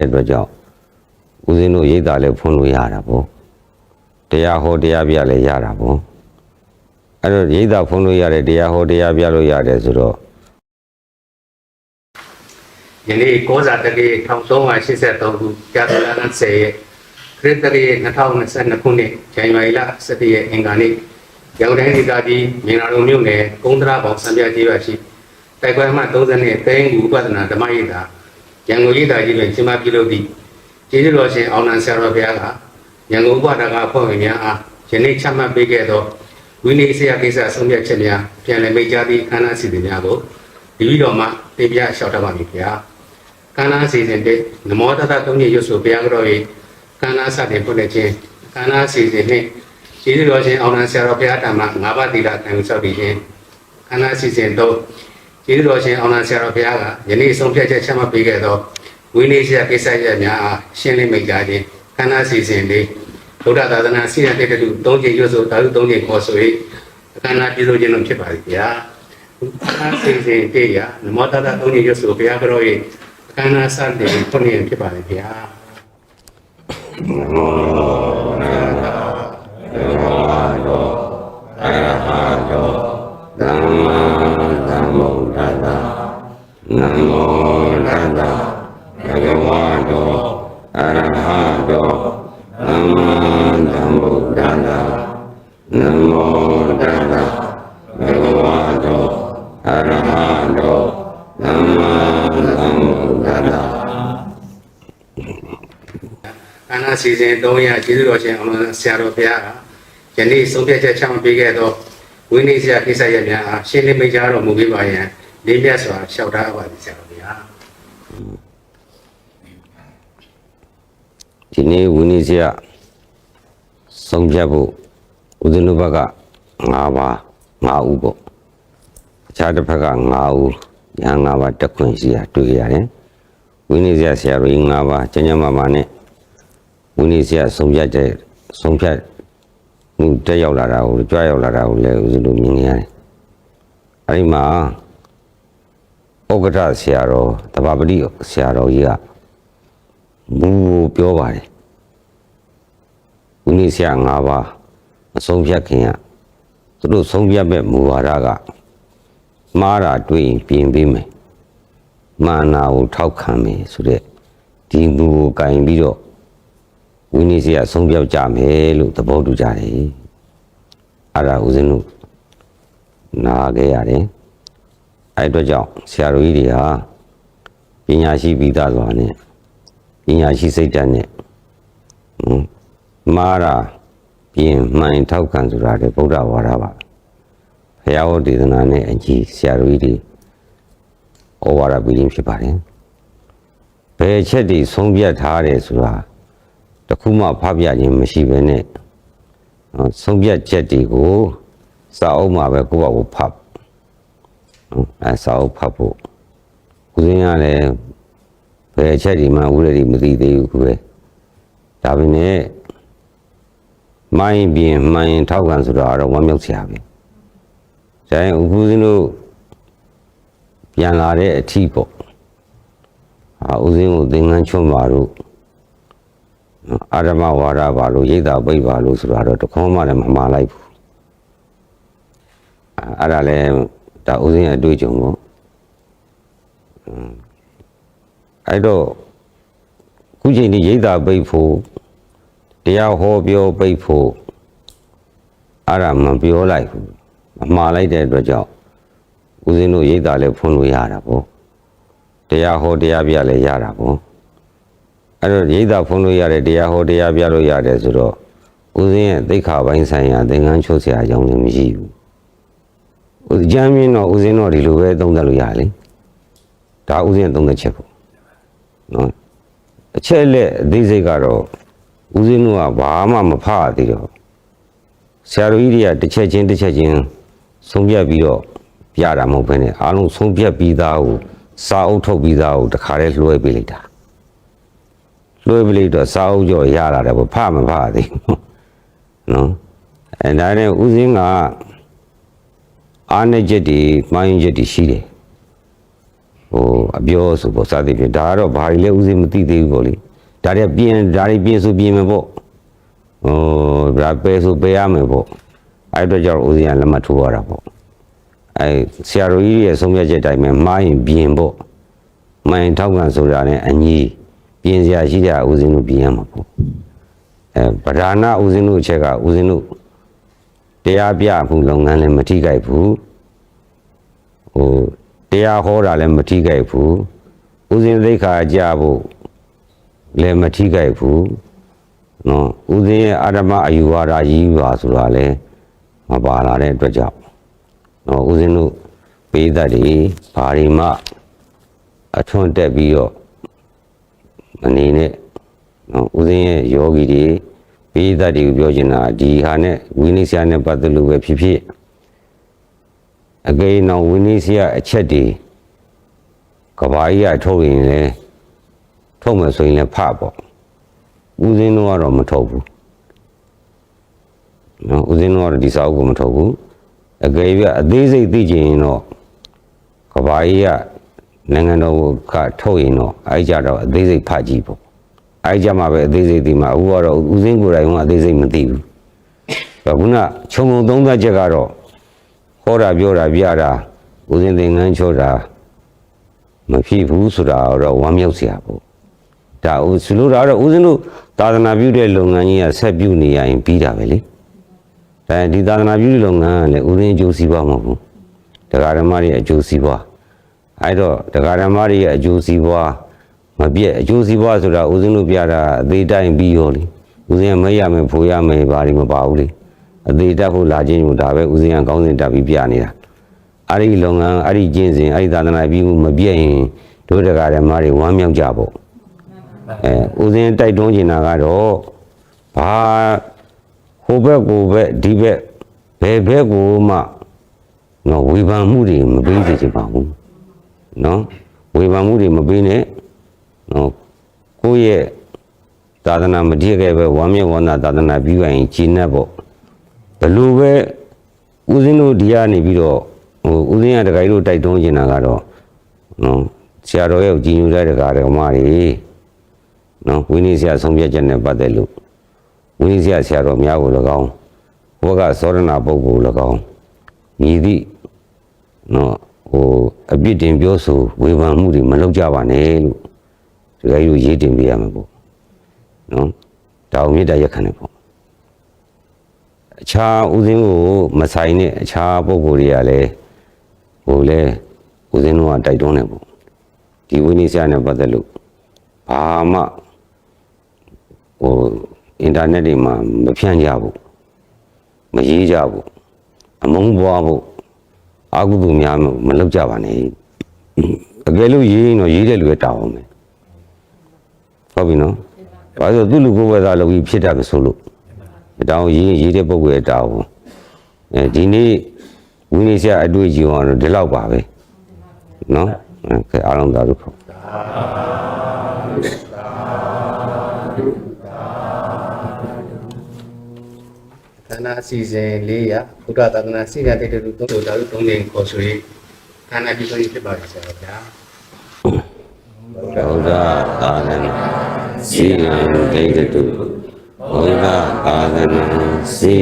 တဲ့အတွက်ကြောင့်ဦးဇင်းတို့ရိတ်တာလည်းဖွင့်လို့ရတာပေါ့တရားဟောတရားပြလည်းရတာပေါ့အဲ့တော့ရိတ်တာဖွင့်လို့ရတယ်တရားဟောတရားပြလို့ရတယ်ဆိုတော့ယနေ့ကောဇာတကေ1383ခုကြာသလန်10ရက်ခရစ်တရေ2022ခုနှစ်ဇန်နဝါရီလ17ရက်အင်္ဂါနေ့ရောင်တိုင်းဒေသကြီးမြင်လာတော်မြို့နယ်ကုန်းသရပေါင်စံပြကြီးပါရှိတိုက်ပွဲမှ30နှစ်သိန်းကူဥပဒနာဓမ္မရိပ်သာ ရန်ကုန်ရိပ်သာကြီးတွင်ကျင်းပပြုလုပ်သည့်ကျေးဇူးတော်ရှင်အောင်နန်ဆရာတော်ဘုရားကရန်ကုန်ဥပဒနာအဖွဲ့ဝင်များအားယနေ့ချမှတ်ပေးခဲ့သောဝိနည်းဆရာကိစ္စဆုံးဖြတ်ချက်များပြန်လည်မိတ်ကြားသည့်အခမ်းအနားစီစဉ်များကိုဒီပြီးတော့မှတင်ပြလျှောက်ထားပါမည်ခင်ဗျာကန္နာစီစဉ်တဲ့နမောတတသုံးညရွတ်ဆိုဘုရားကြော၏ကန္နာစတင်ဖွင့်တဲ့ခြင်းကန္နာစီစဉ်နှင့်ကျေးဇူးတော်ရှင်အောင်နန်ဆရာတော်ဘုရားဓမ္မ၅ပါးသီလခံယူဆောက်တည်ခြင်းကန္နာစီစဉ်တော့ ကျေးဇူးတော်ရှင်အောင်နန်ဆရာတော်ဘုရားကယနေ့ဆုံးဖြတ်ချက်ချမှတ်ပေးခဲ့သောဝိနည်းဆရာကိစ္စရပ်များအားရှင်းလင်းမိတ်ကြားခြင်းကန္နာစီစဉ်လေးဘုရားသာသနာစီရင်တဲ့တူသုံးညရွတ်ဆိုဓာတုသုံးညခေါ်ဆို၏ကန္နာပြည်လို့ခြင်းလို့ဖြစ်ပါသည်ဗျာကန္နာစီစဉ်တေရနမောတတသုံးညရွတ်ဆိုဘုရားကြော၏ကန္နာစတင်ဖွင့်ရဖြစ်ပါသည်ဗျာသမ္မာသမ္ဗုဒ္ဓ တ္တနမောတတ္တဘဂဝတောအရဟတောသမ္မာသမ္ဗုဒ္ဓတ္တနမောတတ္တဘဂဝတောအရဟတောသမ္မာသမ္ဗုဒ္ဓတ္တကန္နာစီစဉ်300ကျေးဇူးတော်ရှင်အောင်ဆရာတော်ဘုရားကယနေ့ဆုံးဖြတ်ချက်ချမှတ်ပေးခဲ့သောဝိနည်းဆရာကိစ္စရပ်များအားရှင်းလင်းမိတ်ကြားတော်မူပေးပါရန် လေးမြတ်စွာလျှောက်ထားပါသည်ဆရာတော်ဘုရားဒီနေ့ဝိနည်းဆရာဆုံးဖြတ်ဖို့ဦးဇင်းတို့ဘက်က9ပါး9ဦးပေါ့အခြားတစ်ဖက်က9ဦးညာ9ပါးတက်ခွင့်ရှိတာတွေ့ရတယ်ဝိနည်းဆရာဆရာတော်ကြီး9ပါးကျញ្ញမာမာနဲ့ဝိနည်းဆရာဆုံးဖြတ်တဲ့ဆုံးဖြတ်မှုတက်ရောက်လာတာကိုကြွားရောက်လာတာကိုလည်းဦးဇင်းတို့မြင်နေရတယ်အဲဒီမှာ ဩက္ကဋ္ဌဆရာတော်တဘာပတိဆရာတော်ကြီးကမူပြောပါတယ်ဦးနေဆရာ၅ပါးမဆုံးဖြတ်ခင်ကသူတို့ဆုံးဖြတ်မဲ့မူဝါဒကမှားတာတွေ့ရင်ပြင်ပေးမယ်မာနာကိုထောက်ခံမယ်ဆိုတဲ့ဒီမူကိုကင်ပြီးတော့ဝိနည်းဆရာဆုံးဖြတ်ကြမယ်လို့သဘောတူကြတယ်အဲ့ဒါဦးဇင်းတို့နားခဲ့ရတယ် အဲ့အတွက်ကြောင့်ဆရာတော်ကြီးတွေဟာပညာရှိပြီးသားစွာနဲ့ပညာရှိစိတ်ဓာတ်နဲ့ဟွန်းမာရာပြင်မှန်ထောက်ခံဆိုတာလေဗုဒ္ဓဝါဒပါဘုရားဟောဒေသနာနဲ့အညီဆရာတော်ကြီးတွေဩဝါဒပြီးရင်ဖြစ်ပါတယ်ဘယ်ချက်တွေဆုံးဖြတ်ထားတယ်ဆိုတာတခုမှဖပြခြင်းမရှိဘဲနဲ့ဟောဆုံးဖြတ်ချက်တွေကိုစာအုပ်မှာပဲကိုယ့်ဘာကိုဖတ်ဟွန်း အဲစာအုပ်ဖတ်ဖို့ဦးဇင်းကလည်းဘယ်အချက်ဒီမှဦးရည်မသိသေးဘူးကွယ်ဒါပေမဲ့မိုင်းပြင်မှန်ရင်ထောက်ကန်ဆိုတော့တော့ဝမ်းမြောက်စရာပဲဒါရင်ဦးကူစင်းတို့ပြန်လာတဲ့အထီးပေါ့ဟာဦးစင်းကိုသင်္ကန်းချွတ်ပါလို့အာရမဝါဒပါလို့ရိတ်တာပိတ်ပါလို့ဆိုတော့တခေါမှလည်းမမှားလိုက်ဘူးအဲ့ဒါလည်း ဒါဦးစင်းရဲ့အတွေ့အကြုံပေါ့အဲ့တော့ခုချိန်ဒီရိတ်တာပိတ်ဖို့တရားဟောပြောပိတ်ဖို့အဲ့ဒါမပြောလိုက်ဘူးမမှားလိုက်တဲ့အတွက်ကြောင့်ဦးစင်းတို့ရိတ်တာလည်းဖွင့်လို့ရတာပေါ့တရားဟောတရားပြလည်းရတာပေါ့အဲ့တော့ရိတ်တာဖွင့်လို့ရတယ်တရားဟောတရားပြလို့ရတယ်ဆိုတော့ဦးစင်းရဲ့သိက္ခာပိုင်းဆိုင်ရာသင်္ကန်းချုပ်ဆရာအကြောင်းလည်းမရှိဘူး ကျမ်းမြင့်တော့ဦးဇင်းတော့ဒီလိုပဲသုံးသပ်လို့ရလေဒါဦးဇင်းရဲ့သုံးသပ်ချက်ပေါ့နော်အချက်လက်အသေးစိတ်ကတော့ဦးဇင်းတို့ကဘာမှမဖတ်သေးတော့ဆရာတော်ကြီးတွေကတစ်ချက်ချင်းတစ်ချက်ချင်းဆုံးဖြတ်ပြီးတော့ပြတာမဟုတ်ဘဲနဲ့အားလုံးဆုံးဖြတ်ပြီးသားကိုစာအုပ်ထုတ်ပြီးသားကိုတခါတည်းလွှဲပေးလိုက်တာလွှဲပေးလိုက်တော့စာအုပ်ကြော်ရလာတယ်ပေါ့ဖတ်မဖတ်သေးဘူးနော်အဲဒါနဲ့ဦးဇင်းက အားနေချက်တွေမှိုင်းချက်တွေရှိတယ်ဟိုအပြောဆိုပေါ့စသည်ဖြင့်ဒါကတော့ဘာတွေလဲဥစဉ်မသိသေးဘူးပေါ့လေဒါတွေပြင်ဒါတွေပြင်ဆိုပြင်မယ်ပေါ့ဟိုဒါပဲဆိုပေးရမယ်ပေါ့အဲ့အတွက်ကြောင့်ဥစဉ်ကလက်မှတ်ထိုးရတာပေါ့အဲဆရာတော်ကြီးရဲ့ဆုံးဖြတ်ချက်တိုင်းမှာမှားရင်ပြင်ပေါ့မှန်ရင်ထောက်ကန်ဆိုတာနဲ့အညီပြင်စရာရှိတဲ့ဥစဉ်တို့ပြင်ရမှာပေါ့အဲပဓာနာဥစဉ်တို့အချက်ကဥစဉ်တို့ တရားပြမှုလုပ်ငန်းလည်းမထိခိုက်ဘူးဟိုတရားဟောတာလည်းမထိခိုက်ဘူးဥစဉ်သိက္ခာကြဖို့လည်းမထိခိုက်ဘူးနော်ဥစဉ်ရဲ့အာရမအယူဝါဒကြီးပါဆိုတာလည်းမပါလာတဲ့အတွက်ကြောင့်နော်ဥစဉ်တို့ပေးတတ်တွေဘာတွေမှအထွန်းတက်ပြီးတော့မနေနဲ့နော်ဥစဉ်ရဲ့ယောဂီတွေ ပေးတတ်တွေကိုပြောချင်တာဒီဟာနဲ့ဝိနည်းဆရာနဲ့ပတ်သက်လို့ပဲဖြစ်ဖြစ်အကေနောင်ဝိနည်းစရအချက်တွေကဘာကြီးကထုတ်ရင်လဲထုတ်မယ်ဆိုရင်လည်းဖပေါ့ဦးစင်းတော့ကတော့မထုတ်ဘူးနော်ဦးစင်းတော့ကတော့ဒီစာအုပ်ကိုမထုတ်ဘူးအကေပြအသေးစိတ်သိချင်ရင်တော့ကဘာကြီးကနိုင်ငံတော်ကထုတ်ရင်တော့အဲ့ကြတော့အသေးစိတ်ဖကြည့်ပေါ့ အဲ့ကြမှာပဲအသေးစိတ်သိမှာအခုကတော့ဦးစင်းကိုယ်တိုင်ကအသေးစိတ်မသိဘူးဒါကခုနခြုံငုံသုံးသပ်ချက်ကတော့ဟောတာပြောတာပြတာဦးစင်းသင်္ကန်းချောတာမဖြစ်ဘူးဆိုတာတော့ဝမ်းမြောက်စရာပေါ့ဒါဦးဆိုလို့ဒါတော့ဦးစင်းတို့သာသနာပြုတဲ့လုပ်ငန်းကြီးကဆက်ပြုနေရရင်ပြီးတာပဲလေဒါဒီသာသနာပြုတဲ့လုပ်ငန်းကလည်းဦးစင်းအကျိုးစီးပွားမဟုတ်ဘူးတရားဓမ္မတွေအကျိုးစီးပွားအဲ့တော့တရားဓမ္မတွေရဲ့အကျိုးစီးပွား မပြည့်အကျိုးစီးပွားဆိုတာဦးစင်းတို့ပြတာအသေးတိုင်းပြီးရောလေဦးစင်းကမရမယ်ဖိုရမယ်ဘာတွေမပါဘူးလေအသေးတက်ဖို့လာခြင်းကိုဒါပဲဦးစင်းကကောင်းစဉ်တက်ပြီးပြနေတာအဲ့ဒီလုပ်ငန်းအဲ့ဒီကျင့်စဉ်အဲ့ဒီသာသနာပြုမှုမပြည့်ရင်တို့တရားဓမ္မတွေဝမ်းမြောက်ကြပေါ့အဲဦးစင်းတိုက်တွန်းနေတာကတော့ဘာဟိုဘက်ကိုဘက်ဒီဘက်ဘယ်ဘက်ကိုမှနော်ဝေဖန်မှုတွေမပေးစေချင်ပါဘူးနော်ဝေဖန်မှုတွေမပေးနဲ့ နော်ကိုယ့်ရဲ့သာသနာမတည်ခဲ့ပဲဝမ်းမြောက်ဝမ်းသာသာသနာပြုရင်ကျင့်내ပေါ့ဘလို့ပဲဦးစင်းတို့ဒီကနေပြီးတော့ဟိုဦးစင်းရတခိုင်တို့တိုက်တွန်းနေတာကတော့နော်ဆရာတော်ရဲ့ကြီးညိုတဲ့တကားတော်မတွေနော်ဝိနည်းဆရာဆုံးဖြတ်ချက်နဲ့ပတ်သက်လို့ဝိနည်းဆရာဆရာတော်များကို၎င်းဘုရားကသောရဏပုဂ္ဂိုလ်၎င်းညီသည့်နော်ဟိုအပြစ်တင်ပြောဆိုဝေဖန်မှုတွေမလုပ်ကြပါနဲ့လို့ ဒီကိတို့ရေးတင်ပေးရမှာပေါ့နော်တောင်းမြစ်တရက်ခံနေပေါ့အခြားဦးစင်းကိုမဆိုင်တဲ့အခြားပုံကိုယ်တွေကလည်းဟိုလေဦးစင်းတို့ကတိုက်တွန်းနေပေါ့ဒီဝိနည်းဆရာနဲ့ပတ်သက်လို့ဘာမှဟိုအင်တာနက်တွေမှာမဖြန့်ကြဘူးမရေးကြဘူးအမုန်းပွားဖို့အာဟုသူများမလုပ်ကြပါနဲ့အကယ်လို့ရေးရင်တော့ရေးတဲ့လူပဲတောင်းအောင်မယ် ဟုတ်ပြီနော်ဘာလို့သူ့လူကိုယ်ဝဲသားလုပ်ပြီးဖြစ်တာမဆိုလို့တောင်းရေးရေးတဲ့ပုံကွယ်တာဘူးအဲဒီနေ့ဝင်းနေဆရာအတွေ့အကြုံအောင်ဒီလောက်ပါပဲနော်အဲအားလုံးသာလို့ခေါ်သနာစီစဉ်လေးရဘုရားသာသနာစီရင်တဲ့တူတို့ဒါတို့တုံးနေခေါ်ဆိုရင်ခန္ဓာပြုလို့ဖြစ်ပါလိမ့်ဆရာဗျာဘုရားသာသနာ စီရန်ဒိဋ္ဌတုဘုရားသာသနာစီ